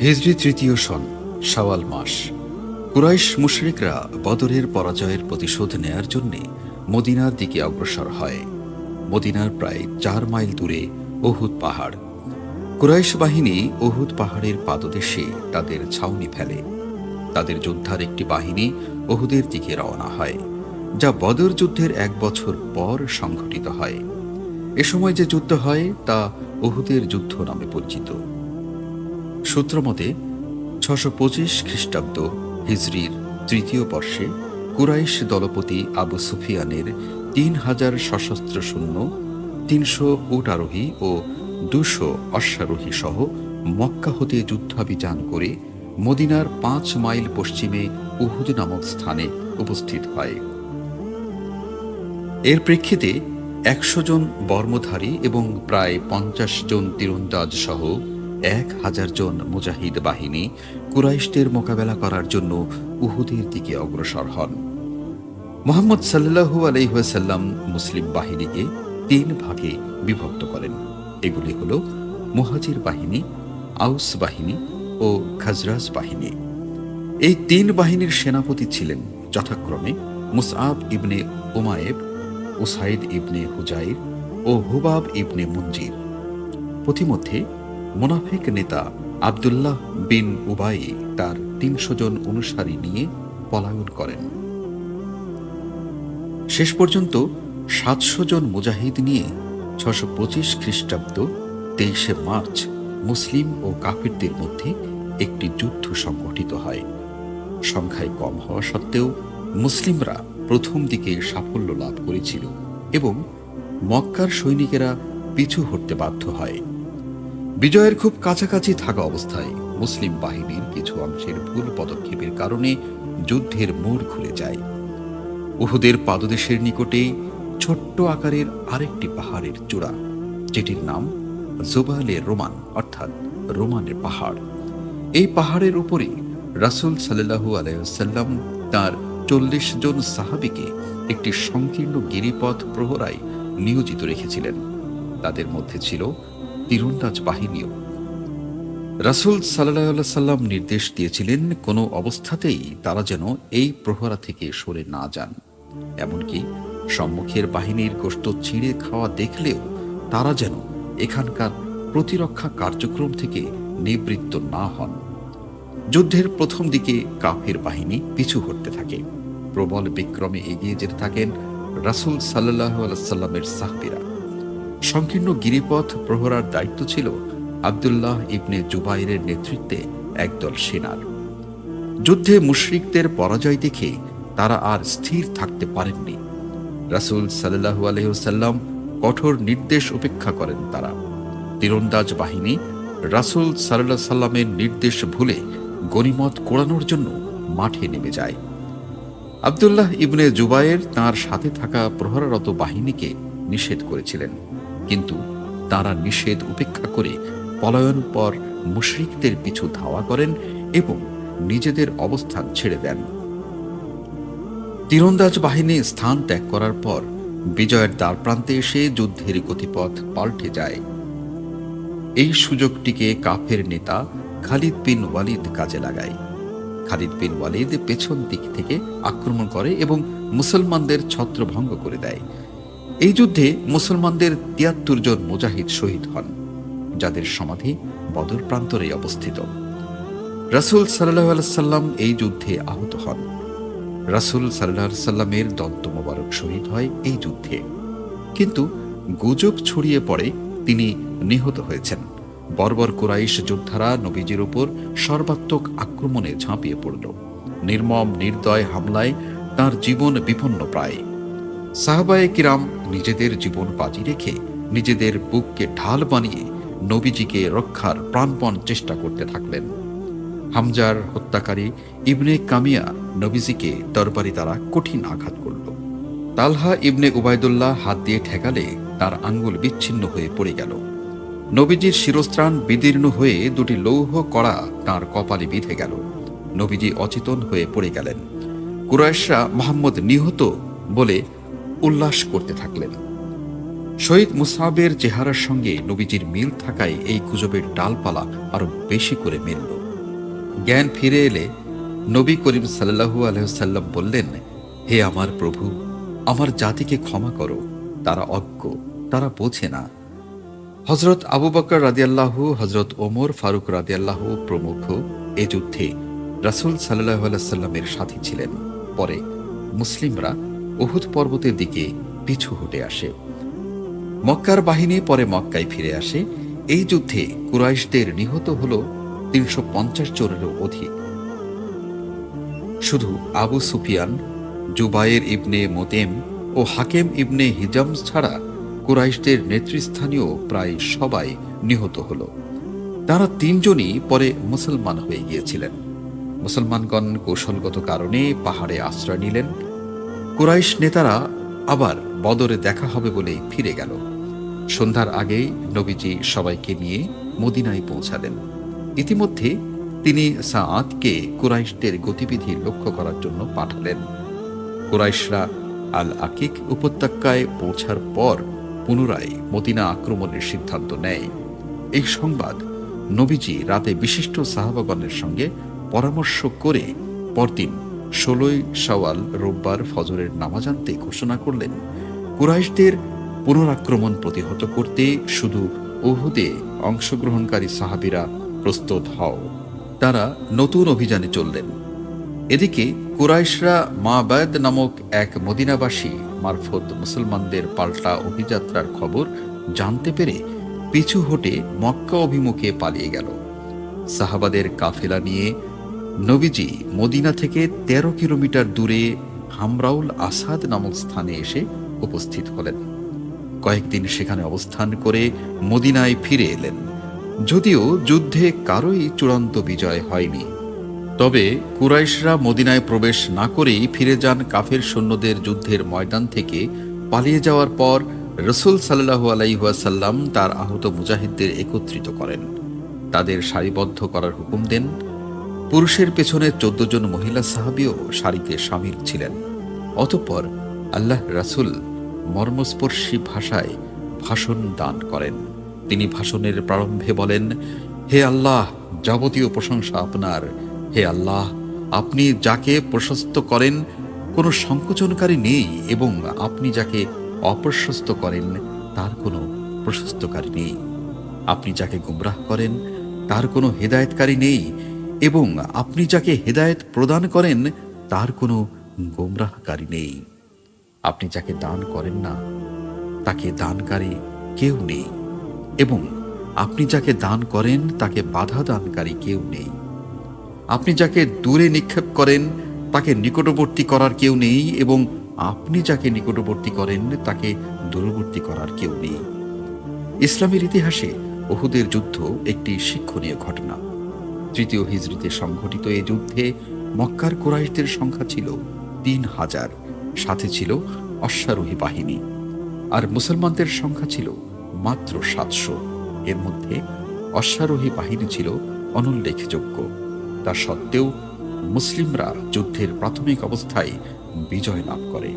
হিজরি তৃতীয় সন, শাওয়াল মাস। কুরাইশ মুশরিকরা বদরের পরাজয়ের প্রতিশোধ নেয়ার জন্যে মদিনার দিকে অগ্রসর হয়। মদিনার প্রায় চার মাইল দূরে ওহুদ পাহাড়। কুরাইশ বাহিনী ওহুদ পাহাড়ের পাদদেশে তাদের ছাউনি ফেলে। তাদের যোদ্ধার একটি বাহিনী ওহুদের দিকে রওনা হয়, যা বদর যুদ্ধের এক বছর পর সংঘটিত হয়। এ সময় যে যুদ্ধ হয়, তা ওহুদের যুদ্ধ নামে পরিচিত। সূত্রমতে ছশো পঁচিশ খ্রিস্টাব্দ হিজরির তৃতীয় বর্ষে কুরাইশ দলপতি আবু সুফিয়ানের তিন হাজার সশস্ত্র শূন্য তিনশো উট আরোহী ও দুশো অশ্বারোহী সহ মক্কা হতে যুদ্ধাভিযান করে মদিনার পাঁচ মাইল পশ্চিমে উহুদ নামক স্থানে উপস্থিত হয়। এর প্রেক্ষিতে একশো জন বর্মধারী এবং প্রায় পঞ্চাশ জন তীরন্দাজ সহ এক হাজার জন মুজাহিদ বাহিনী কুরাইশদের মোকাবেলা করার জন্য উহুদের দিকে অগ্রসর হন। মোহাম্মদ সাল্লাহু আলহিহাসাল্লাম মুসলিম বাহিনীকে তিন ভাগে বিভক্ত করেন। এগুলি হল মুহাজির বাহিনী, আউস বাহিনী ও খাজরাজ বাহিনী। এই তিন বাহিনীর সেনাপতি ছিলেন যথাক্রমে মুসআব ইবনে উমায়েব, উসাইদ ইবনে হুজাইর ও হুবাব ইবনে মুঞ্জির পথিমধ্যে মোনাফিক নেতা আবদুল্লাহ বিন উবাই তার তিনশো জন অনুসারী নিয়ে পলায়ন করেন। শেষ পর্যন্ত সাতশো জন মুজাহিদ নিয়ে ছশো পঁচিশ খ্রিস্টাব্দ তেইশে মার্চ মুসলিম ও কাফিরদের মধ্যে একটি যুদ্ধ সংগঠিত হয়। সংখ্যায় কম হওয়া সত্ত্বেও মুসলিমরা প্রথম দিকে সাফল্য লাভ করেছিল এবং মক্কার সৈনিকেরা পিছু হটতে বাধ্য হয়। বিজয়ের খুব কাছাকাছি থাকা অবস্থায় মুসলিম বাহিনীর কিছু অংশের ভুল পদক্ষেপের কারণে যুদ্ধের মোড় খুলে যায়। উহুদের পাদদেশের নিকটে ছোট্ট আকারের আরেকটি পাহাড়ের চূড়া, যেটির নাম জোবালে রোমান, অর্থাৎ রোমানের পাহাড়। এই পাহাড়ের উপরে রাসুল সাল্লাহু আলাইসাল্লাম তার চল্লিশ জন সাহাবিকে একটি সংকীর্ণ গিরিপথ প্রহরায় নিয়োজিত রেখেছিলেন। তাদের মধ্যে ছিল তীরন্দাজ বাহিনীও। রাসুল সাল্লাহ সাল্লাম নির্দেশ দিয়েছিলেন, কোনো অবস্থাতেই তারা যেন এই প্রহরা থেকে সরে না যান। এমনকি সম্মুখের বাহিনীর গোষ্ঠ ছিঁড়ে খাওয়া দেখলেও তারা যেন এখানকার প্রতিরক্ষা কার্যক্রম থেকে নিবৃত্ত না হন। যুদ্ধের প্রথম দিকে কাফের বাহিনী পিছু হটতে থাকে। প্রবল বিক্রমে এগিয়ে যেতে থাকেন রাসুল সাল্লাহ আলাইসাল্লামের সাহবিরা। সংকীর্ণ গিরিপথ প্রহরার দায়িত্ব ছিল আবদুল্লাহ ইবনে জুবাইরের নেতৃত্বে একদল সেনার। যুদ্ধে মুশরিকদের পরাজয় দেখে তারা আর স্থির থাকতে পারেননি। রাসুল সাল্লাহু আলহ্লাম কঠোর নির্দেশ উপেক্ষা করেন তারা। তীরন্দাজ বাহিনী রাসুল সাল্লাহ সাল্লামের নির্দেশ ভুলে গনিমত কোড়ানোর জন্য মাঠে নেমে যায়। আবদুল্লাহ ইবনে জুবায়ের তার সাথে থাকা প্রহরারত বাহিনীকে নিষেধ করেছিলেন। কিন্তু তারা নিষেধ উপেক্ষা করে পলায়ন পর মুশরিকদের পিছু ধাওয়া করেন এবং নিজেদের অবস্থান ছেড়ে দেন। তীরন্দাজ বাহিনী স্থান ত্যাগ করার পর বিজয়ের দ্বারপ্রান্তে এসে যুদ্ধের গতিপথ পাল্টে যায়। এই সুযোগটিকে কাফের নেতা খালিদ বিন ওয়ালিদ কাজে লাগায়। খালিদ বিন ওয়ালিদ পেছন দিক থেকে আক্রমণ করে এবং মুসলমানদের ছত্রভঙ্গ করে দেয়। এই যুদ্ধে মুসলমানদের তিয়াত্তর জন মুজাহিদ শহীদ হন, যাদের সমাধি বদর প্রান্তরে অবস্থিত। রাসুল সাল্লাহ সাল্লাম এই যুদ্ধে আহত হন। রাসুল সাল্লাহ সাল্লামের দন্ত মোবারক শহীদ হয় এই যুদ্ধে। কিন্তু গুজব ছড়িয়ে পড়ে তিনি নিহত হয়েছেন। বর্বর কুরাইশ যোদ্ধারা নবীজির উপর সর্বাত্মক আক্রমণে ঝাঁপিয়ে পড়ল। নির্মম, নির্দয় হামলায় তার জীবন বিপন্ন প্রায়। সাহাবায়ে কিরাম নিজেদের জীবন বাজি রেখে নিজেদের বুককে ঢাল বানিয়ে নবীজিকে রক্ষার প্রাণপণ চেষ্টা করতে থাকলেন। হামজার হত্যাকারী ইবনে কামিয়া নবীজিকে দরবারি দ্বারা কঠিন আঘাত করল। তালহা ইবনে উবায়দুল্লাহ হাত দিয়ে ঠেকালে তার আঙ্গুল বিচ্ছিন্ন হয়ে পড়ে গেল। নবীজির শিরস্ত্রাণ বিদীর্ণ হয়ে দুটি লৌহ কড়া তাঁর কপালে বিঁধে গেল। নবীজি অচেতন হয়ে পড়ে গেলেন। কুরাইশরা মোহাম্মদ নিহত বলে উল্লাস করতে থাকলেন। শহীদ মুসাবের চেহারার সঙ্গে নবীজির মিল থাকায় এই গুজবের ডালপালা আরও বেশি করে মিলল। জ্ঞান ফিরে এলে নবী করিম সাল্লাহু আলহ্লাম বললেন, হে আমার প্রভু, আমার জাতিকে ক্ষমা করো। তারা অজ্ঞ, তারা বোঝে না। হজরত আবু বকর রাদিয়াল্লাহু হজরত ওমর ফারুক রাদিয়াল্লাহু প্রমুখ এ যুদ্ধে রাসুল সাল্লাহ সাল্লামের সাথী ছিলেন। পরে মুসলিমরা উহুদ পর্বতের দিকে পিছু হটে আসে। মক্কার বাহিনী পরে মক্কায় ফিরে আসে। এই যুদ্ধে কুরাইশদের নিহত হল তিনশো পঞ্চাশ জনেরও অধিক। শুধু আবু সুফিয়ান, জুবায়ের ইবনে মোতেম ও হাকেম ইবনে হিজাম ছাড়া কুরাইশদের নেতৃস্থানীয় প্রায় সবাই নিহত হল। তারা তিনজনই পরে মুসলমান হয়ে গিয়েছিলেন। মুসলমানগণ কৌশলগত কারণে পাহাড়ে আশ্রয় নিলেন। কুরাইশ নেতারা আবার বদরে দেখা হবে বলে ফিরে গেল। সন্ধ্যার আগেই নবীজি সবাইকে নিয়ে মদিনায় পৌঁছালেন। ইতিমধ্যে তিনি সাআদকে কুরাইশদের গতিবিধি লক্ষ্য করার জন্য পাঠালেন। কুরাইশরা আল আকিক উপত্যকায় পৌঁছার পর পুনরায় মদিনা আক্রমণের সিদ্ধান্ত নেয়। এই সংবাদ নবীজি রাতে বিশিষ্ট সাহাবাগণের সঙ্গে পরামর্শ করে পরদিন ষোলোই সওয়াল রোববার ফজরের নামাজ আনতে ঘোষণা করলেন। কুরাইশদের পুনরাক্রমণ প্রতিহত করতে শুধু উহুদে অংশগ্রহণকারী সাহাবিরা প্রস্তুত হও। তারা নতুন অভিযানে চললেন। এদিকে কুরাইশরা মাবায়দ নামক এক মদিনাবাসী মারফত মুসলমানদের পাল্টা অভিযাত্রার খবর জানতে পেরে পিছু হটে মক্কা অভিমুখে পালিয়ে গেল। সাহাবাদের কাফেলা নিয়ে নবীজি মদিনা থেকে ১৩ কিলোমিটার দূরে হামরাউল আসাদ নামক স্থানে এসে উপস্থিত হলেন। কয়েকদিন সেখানে অবস্থান করে মদিনায় ফিরে এলেন। যদিও যুদ্ধে কারোই চূড়ান্ত বিজয় হয়নি। তবে কুরাইশরা মদিনায় প্রবেশ না করেই ফিরে যান কাফের সৈন্যদের যুদ্ধের ময়দান থেকে। পালিয়ে যাওয়ার পর রসুল সাল্লাহু আলাইহাসাল্লাম তার আহত মুজাহিদদের একত্রিত করেন। তাদের সারিবদ্ধ করার হুকুম দেন পুরুষের পেছনে চোদ্দ জন মহিলা সাহাবিও সারিতে সামিল ছিলেন। অতঃপর আল্লাহ রাসুল মর্মস্পর্শী ভাষায় ভাষণ দান করেন। তিনি ভাষণের প্রারম্ভে বলেন, হে আল্লাহ, যাবতীয় প্রশংসা আপনার। হে আল্লাহ, আপনি যাকে প্রশস্ত করেন, কোনো সংকোচনকারী নেই এবং আপনি যাকে অপ্রশস্ত করেন, তার কোনো প্রশস্তকারী নেই। আপনি যাকে গুমরাহ করেন, তার কোনো হেদায়েতকারী নেই এবং আপনি যাকে হেদায়েত প্রদান করেন, তার কোনো গোমরাহকারী নেই। আপনি যাকে দান করেন না, তাকে দানকারী কেউ নেই। এবং আপনি যাকে দান করেন, তাকে বাধা দানকারী কেউ নেই। আপনি যাকে দূরে নিক্ষেপ করেন, তাকে নিকটবর্তী করার কেউ নেই এবং আপনি যাকে নিকটবর্তী করেন, তাকে দূরবর্তী করার কেউ নেই। ইসলামের ইতিহাসে ওহুদের যুদ্ধ একটি শিক্ষণীয় ঘটনা। তৃতীয় হিজড়িতে সংঘটিত এই যুদ্ধে মক্কার কোরাইশদের সংখ্যা ছিল তিন হাজার। সাথে ছিল অশ্বারোহী বাহিনী। আর মুসলমানদের সংখ্যা ছিল মাত্র সাতশো। এর মধ্যে অশ্বারোহী বাহিনী ছিল অনুল্লেখযোগ্য। তা সত্ত্বেও মুসলিমরা যুদ্ধের প্রাথমিক অবস্থায় বিজয় লাভ করে।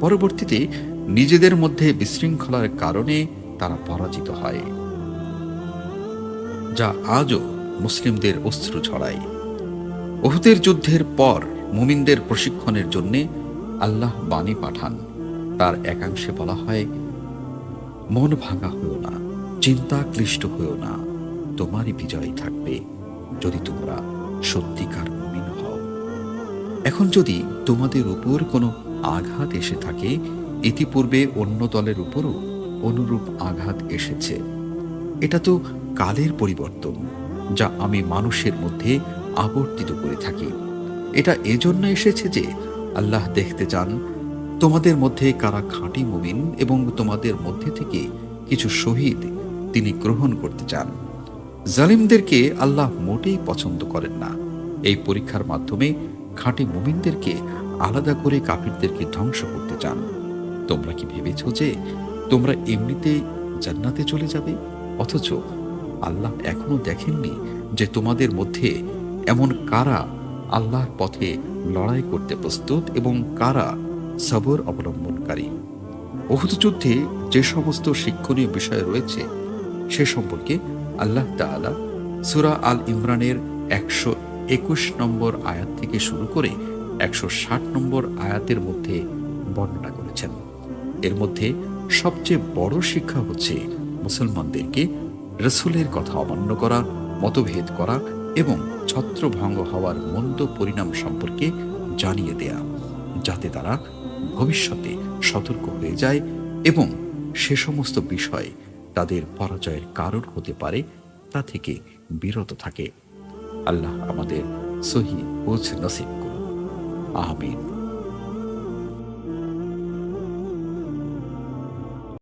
পরবর্তীতে নিজেদের মধ্যে বিশৃঙ্খলার কারণে তারা পরাজিত হয়। যা আজও মুসলিমদের অস্ত্র ছড়ায়। ওহুদের যুদ্ধের পর মুমিনদের প্রশিক্ষণের জন্য আল্লাহ বাণী পাঠান। তার একাংশে বলা হয়, মন ভাঙা হয়েও না, চিন্তা ক্লিষ্ট হয়েও না, তোমারই বিজয় থাকবে যদি তোমরা সত্যিকার মুমিন হও। এখন যদি তোমাদের উপর কোনো আঘাত এসে থাকে, ইতিপূর্বে অন্য দলের উপরও অনুরূপ আঘাত এসেছে। এটা তো কালের পরিবর্তন। যা আমি মানুষের মধ্যে আবর্তিত করে থাকি। এটা এজন্য এসেছে যে আল্লাহ দেখতে চান, তোমাদের মধ্যে কারা খাঁটি মুমিন এবং তোমাদের মধ্যে থেকে কিছু শহীদ তিনি গ্রহণ করতে চান। জালিমদেরকে আল্লাহ মোটেই পছন্দ করেন না। এই পরীক্ষার মাধ্যমে খাঁটি মুমিনদেরকে আলাদা করে কাফিরদেরকে ধ্বংস করতে চান। তোমরা কি ভেবেছ যে তোমরা এমনিতে জান্নাতে চলে যাবে? অথচ আল্লাহ এখনও দেখেননি যে তোমাদের মধ্যে এমন কারা আল্লাহর পথে লড়াই করতে প্রস্তুত এবং কারা সবর অবলম্বনকারী? অহুত যুদ্ধে যে সমস্ত শিক্ষণীয় বিষয় রয়েছে, সে সম্পর্কে আল্লাহ তাআলা সুরা আল ইমরানের একশো একুশ নম্বর আয়াত থেকে শুরু করে একশো ষাট নম্বর আয়াতের মধ্যে বর্ণনা করেছেন। এর মধ্যে সবচেয়ে বড় শিক্ষা হচ্ছে মুসলমানদেরকে রসুলের কথা অমান্য করা, মতভেদ করা এবং ছত্রভঙ্গ হওয়ার মন্দ পরিণাম সম্পর্কে জানিয়ে দেয়া, যাতে তারা ভবিষ্যতে সতর্ক হয়ে যায় এবং সে সমস্ত বিষয় তাদের পরাজয়ের কারণ হতে পারে, তা থেকে বিরত থাকে। আল্লাহ আমাদের সহি নসিব করুন। আমিন।